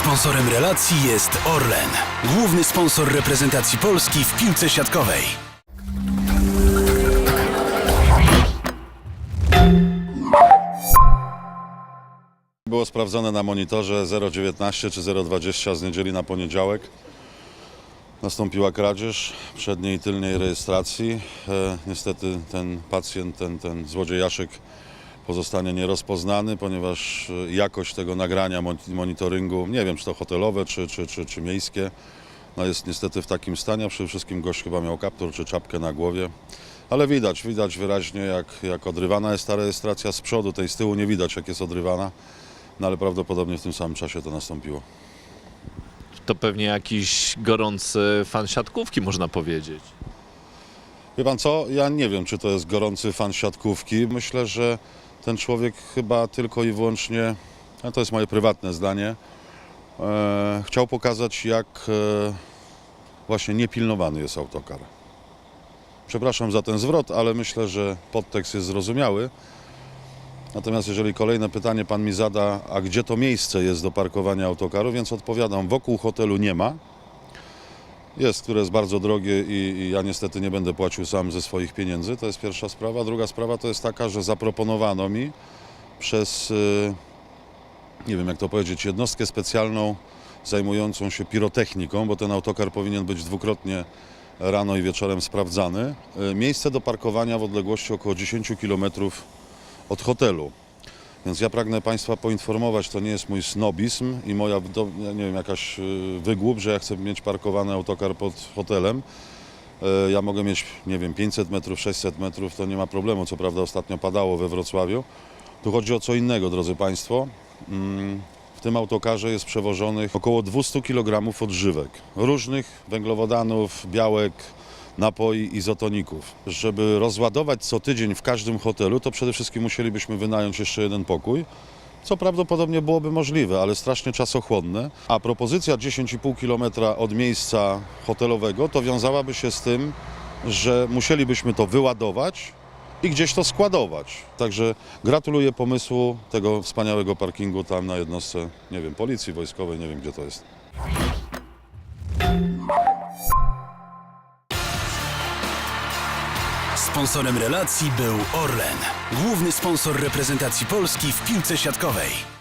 Sponsorem relacji jest Orlen, główny sponsor reprezentacji Polski w piłce siatkowej. Było sprawdzone na monitorze 0,19 czy 0,20 z niedzieli na poniedziałek. Nastąpiła kradzież przedniej i tylnej rejestracji. E, niestety ten pacjent, ten, ten złodziejaszek pozostanie nierozpoznany, ponieważ e, jakość tego nagrania mon- monitoringu, nie wiem czy to hotelowe czy, czy, czy, czy miejskie, no jest niestety w takim stanie. Przede wszystkim gość chyba miał kaptur czy czapkę na głowie. Ale widać, widać wyraźnie jak, jak odrywana jest ta rejestracja z przodu, tej z tyłu nie widać jak jest odrywana. No ale prawdopodobnie w tym samym czasie to nastąpiło. To pewnie jakiś gorący fan siatkówki, można powiedzieć. Wie pan co? Ja nie wiem, czy to jest gorący fan siatkówki. Myślę, że ten człowiek chyba tylko i wyłącznie, a to jest moje prywatne zdanie, e, chciał pokazać, jak e, właśnie niepilnowany jest autokar. Przepraszam za ten zwrot, ale myślę, że podtekst jest zrozumiały. Natomiast jeżeli kolejne pytanie pan mi zada, a gdzie to miejsce jest do parkowania autokaru, więc odpowiadam, wokół hotelu nie ma. Jest, które jest bardzo drogie i, i ja niestety nie będę płacił sam ze swoich pieniędzy. To jest pierwsza sprawa. Druga sprawa to jest taka, że zaproponowano mi przez, y, nie wiem jak to powiedzieć, jednostkę specjalną zajmującą się pirotechniką, bo ten autokar powinien być dwukrotnie rano i wieczorem sprawdzany. y, Miejsce do parkowania w odległości około 10 km od hotelu. Więc ja pragnę Państwa poinformować, to nie jest mój snobizm i moja, nie wiem, jakaś y, wygłup, że ja chcę mieć parkowany autokar pod hotelem. E, Ja mogę mieć, nie wiem, 500 metrów, 600 metrów, to nie ma problemu. Co prawda ostatnio padało we Wrocławiu. Tu chodzi o co innego, drodzy Państwo. Mm, W tym autokarze jest przewożonych około 200 kg odżywek. Różnych węglowodanów, białek, napoi izotoników. Żeby rozładować co tydzień w każdym hotelu, to przede wszystkim musielibyśmy wynająć jeszcze jeden pokój, co prawdopodobnie byłoby możliwe, ale strasznie czasochłonne. A propozycja 10,5 km od miejsca hotelowego to wiązałaby się z tym, że musielibyśmy to wyładować i gdzieś to składować. Także gratuluję pomysłu tego wspaniałego parkingu tam na jednostce, nie wiem, policji wojskowej, nie wiem gdzie to jest. Sponsorem relacji był Orlen, główny sponsor reprezentacji Polski w piłce siatkowej.